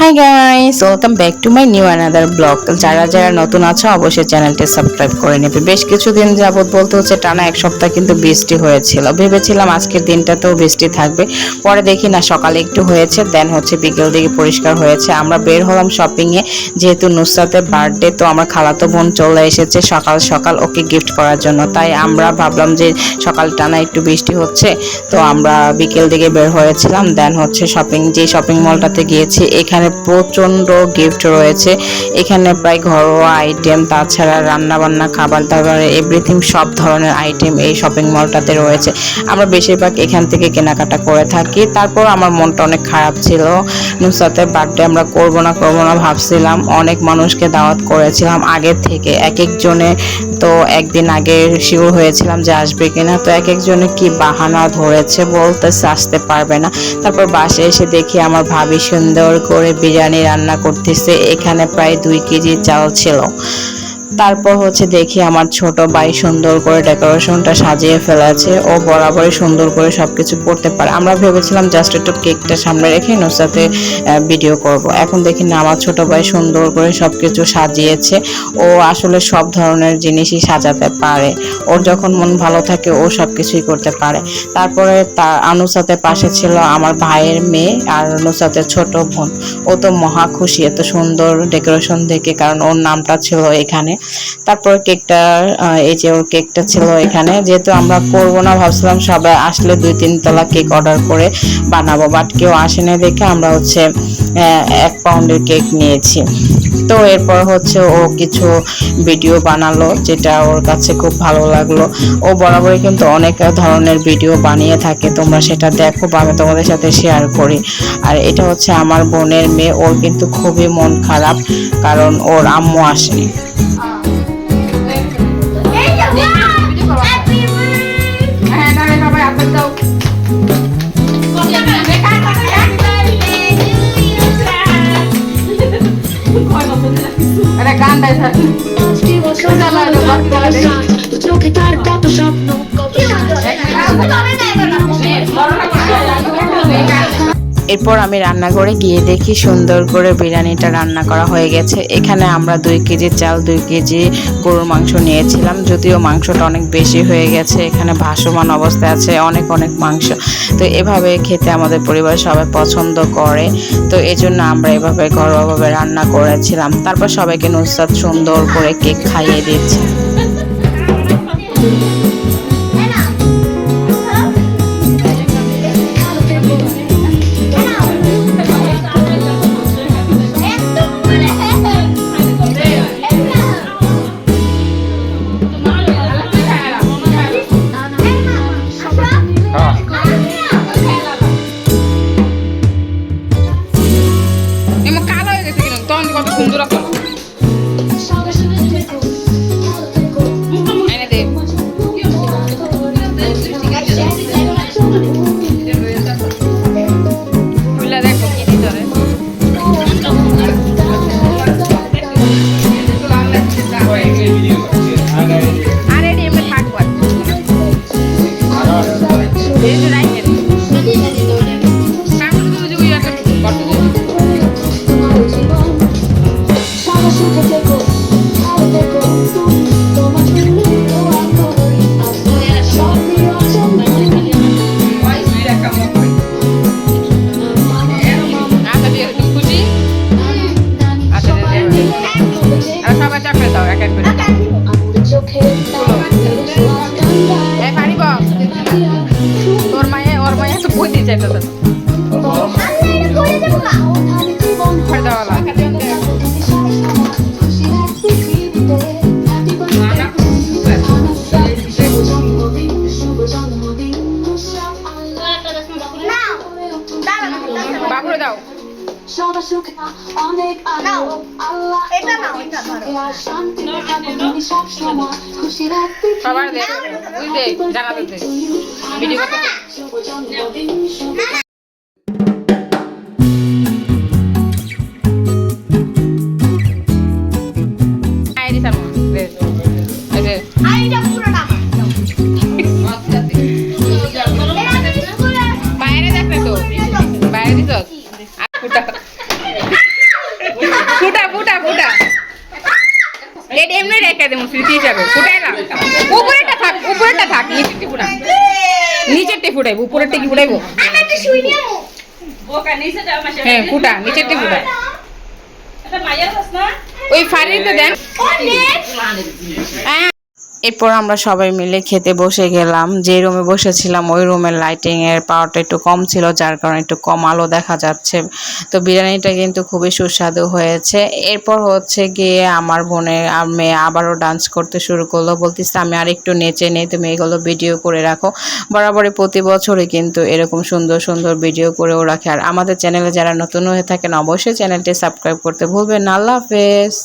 Hi guys welcome back to my new another blog যারা যারা নতুন আছো, অবশ্যই চ্যানেলটি সাবস্ক্রাইব করে নেবে। বেশ কিছুদিন যাবৎ বলতে হচ্ছে, টানা এক সপ্তাহ কিন্তু বৃষ্টি হয়েছিল। ভেবেছিলাম আজকের দিনটাতেও বৃষ্টি থাকবে। পরে দেখি না, সকালে একটু হয়েছে দেন হচ্ছে বিকেল দিকে পরিষ্কার হয়েছে। আমরা বের হলাম শপিংয়ে যেহেতু নুসরাতের বার্থডে তো আমার খালাতো বোন চলে এসেছে সকাল সকাল ওকে গিফট করার জন্য। তাই আমরা ভাবলাম যে সকাল টানা একটু বৃষ্টি হচ্ছে, তো আমরা বিকেল দিকে বের হয়েছিলাম। দেন হচ্ছে শপিং যে শপিং মলটাতে গিয়েছি, এখানে প্রচণ্ড গিফট রয়েছে। এখানে প্রায় ঘরোয়া আইটেম তাছাড়া রান্না বান্না খাবার দাবার এভরিথিং সব ধরনের আইটেম এই শপিং মলটাতে রয়েছে। আমরা বেশিরভাগ এখান থেকে কেনাকাটা করে থাকি। তারপর আমার মনটা অনেক খারাপ ছিল। নুসরাতের বার্থডে আমরা করব না, করব না ভাবছিলাম। অনেক মানুষকে দাওয়াত করেছিলাম আগের থেকে। এক একজনে তো একদিন আগে শিওর হয়েছিলাম যে আসবে কিনা। তো এক একজনে কি বাহানা ধরেছে বলতেছে, আসতে পারবে না। তারপর বাসে এসে দেখি আমার ভাবি সুন্দর করে বিরিয়ানি রান্না করতেছে এখানে প্রায় দুই কেজি চাল ছিল। তারপর হচ্ছে দেখি আমার ছোট ভাই সুন্দর করে ডেকোরেশনটা সাজিয়ে ফেলেছে। ও বরাবরই সুন্দর করে সবকিছু করতে পারে। আমরা ভেবেছিলাম জাস্ট একটু কেকটা সামনে রেখে সাথে ভিডিও করব। এখন দেখি না, আমার ছোট ভাই সুন্দর করে সবকিছু সাজিয়েছে। ও আসলে সব ধরনের জিনিসই সাজাতে পারে। ওর যখন মন ভালো থাকে, ও সব কিছুই করতে পারে। তারপরে তার আনুসাতের পাশে ছিল আমার ভাইয়ের মেয়ে আর নুসাতের ছোট বোন। ও তো মহা খুশি, এত সুন্দর ডেকোরেশন দেখে, কারণ ওর নামটা ছিল এখানে। তারপর কেকটা এই যে ওর কেকটা ছিল এখানে। যেহেতু আমরা করব না, ভাবছিলাম সবাই আসলে দুই তিন তলা কেক অর্ডার করে বানাবো বাট কেউ আসেনি দেখে আমরা হচ্ছে এক পাউন্ডের কেক নিয়েছি। তো এরপর হচ্ছে ও কিছু ভিডিও বানালো, যেটা ওর কাছে খুব ভালো লাগল। ও বরাবরই কিন্তু অনেক ধরনের ভিডিও বানিয়ে থাকে, তোমরা সেটা দেখো বা আমি তোমাদের সাথে শেয়ার করি। আর এটা হচ্ছে আমার বোনের মেয়ে, ওর কিন্তু খুবই মন খারাপ, কারণ ওর আম্মু আসেনি। চোখে তার কত স্বপ্ন? এরপর আমি রান্নাঘরে গিয়ে দেখি সুন্দর করে বিরিয়ানিটা রান্না করা হয়ে গেছে। এখানে আমরা দুই কেজি চাল, দুই কেজি গরুর মাংস নিয়েছিলাম, যদিও মাংসটা অনেক বেশি হয়ে গেছে। এখানে ভাসমান অবস্থায় আছে অনেক অনেক মাংস। তো এভাবে খেতে আমাদের পরিবার সবাই পছন্দ করে। তো এই জন্য আমরা এভাবে ঘরোয়াভাবে রান্না করেছিলাম। তারপর সবাইকে নুসরাত সুন্দর করে কেক খাইয়ে দিচ্ছে। চাইতো তো সবার দে বুঝ দে জানা ভিডিও ফুটা ফুটা ফুটা। রেড এমনি রেখে দেবো মুসলিটি হিসাবে ফুটাই না। উপরেটা থাক উপরেটা থাক নিচেরটি ফুটা নিচেরটি ফুটাইবো উপরেরটা কি ফুটাইবো? হ্যাঁ ফুটা নিচেরটি ফুটা ওই ফাড়িটা দেন। এরপর আমরা সবাই মিলে খেতে বসে গেলাম। যে রুমে বসেছিলাম, ওই রুমের লাইটিংয়ের পাওয়ারটা একটু কম ছিল, যার কারণে একটু কম আলো দেখা যাচ্ছে। তো বিরিয়ানিটা কিন্তু খুবই সুস্বাদু হয়েছে। এরপর হচ্ছে গিয়ে আমার বোনের মেয়ে আবারও ডান্স করতে শুরু করল। বলতেছে, আমি আর একটু নেচে নেই, তুমি এগুলো ভিডিও করে রাখো। বরাবরই প্রতি বছরই কিন্তু এরকম সুন্দর সুন্দর ভিডিও করেও রাখে। আর আমাদের চ্যানেলে যারা নতুন হয়ে থাকেন, অবশ্যই চ্যানেলটি সাবস্ক্রাইব করতে ভুলবেন আল্লাহ হাফেজ।